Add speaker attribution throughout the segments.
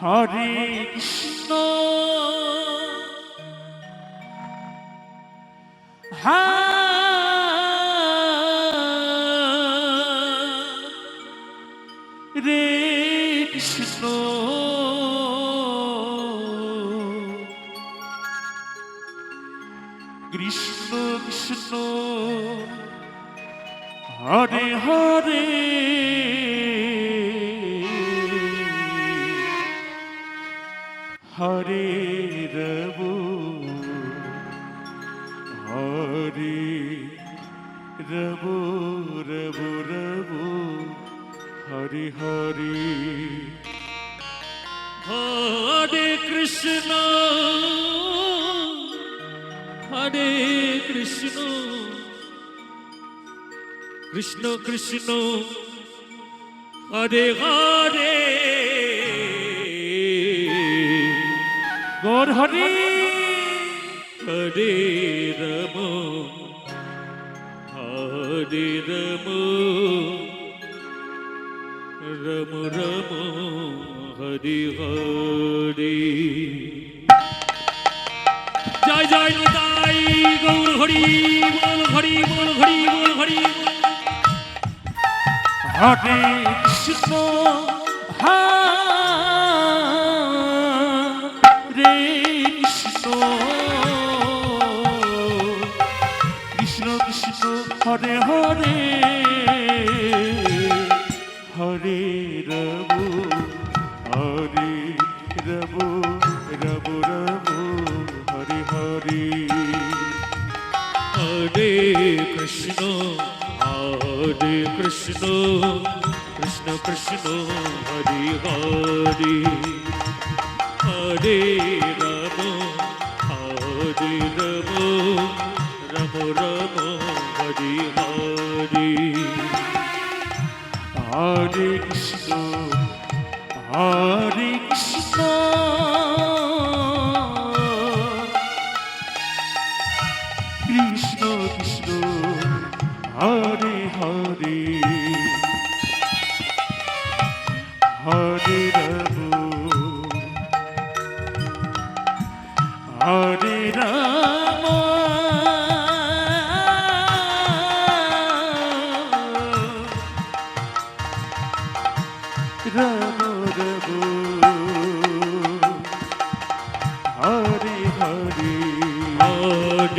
Speaker 1: হরে কৃষ্ণ হ্যাঁ হরে রবু হরে রবু রবু রবু হরি হরি
Speaker 2: হরে কৃষ্ণ হরে কৃষ্ণ কৃষ্ণ কৃষ্ণ হরে হরে
Speaker 1: হর হরে হরে রম হরে রম রম রম হরি হরি
Speaker 2: জয় জয় নিতাই গৌর হরি বল হরি বল হরি বল হরি
Speaker 1: হরে কৃষ্ণ হরে হরে হরে হরে রবু হরে রবু রবু রবু হরে হরে
Speaker 2: হরে কৃষ্ণ হরে কৃষ্ণ কৃষ্ণ কৃষ্ণ হরে হরে হরে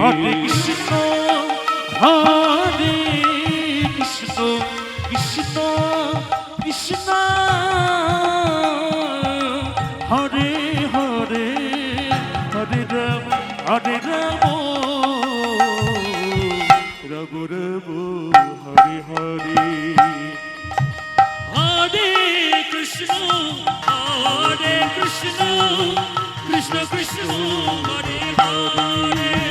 Speaker 1: হরে কৃষ্ণ হরে কৃষ্ণ কৃষ্ণ কৃষ্ণ হরে হরে হরে রাম হরে রাম রব রব হরে হরে
Speaker 2: হরে কৃষ্ণ হরে কৃষ্ণ কৃষ্ণ কৃষ্ণ হরে হরে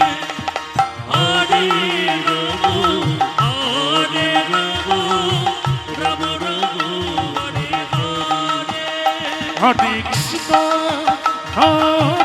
Speaker 1: Hare Krishna, Hare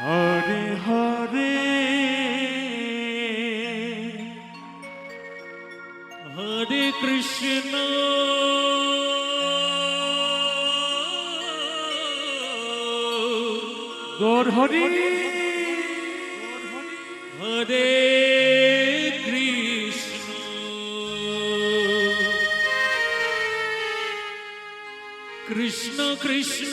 Speaker 1: হরে হরে হরে কৃষ্ণ গৌর হরি হরে কৃষ্ণ কৃষ্ণ কৃষ্ণ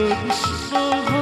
Speaker 1: কৃষ্ণ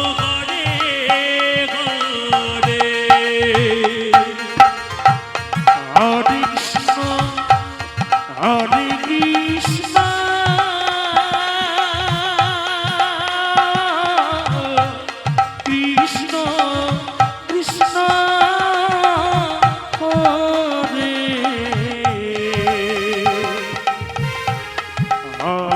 Speaker 1: Uh,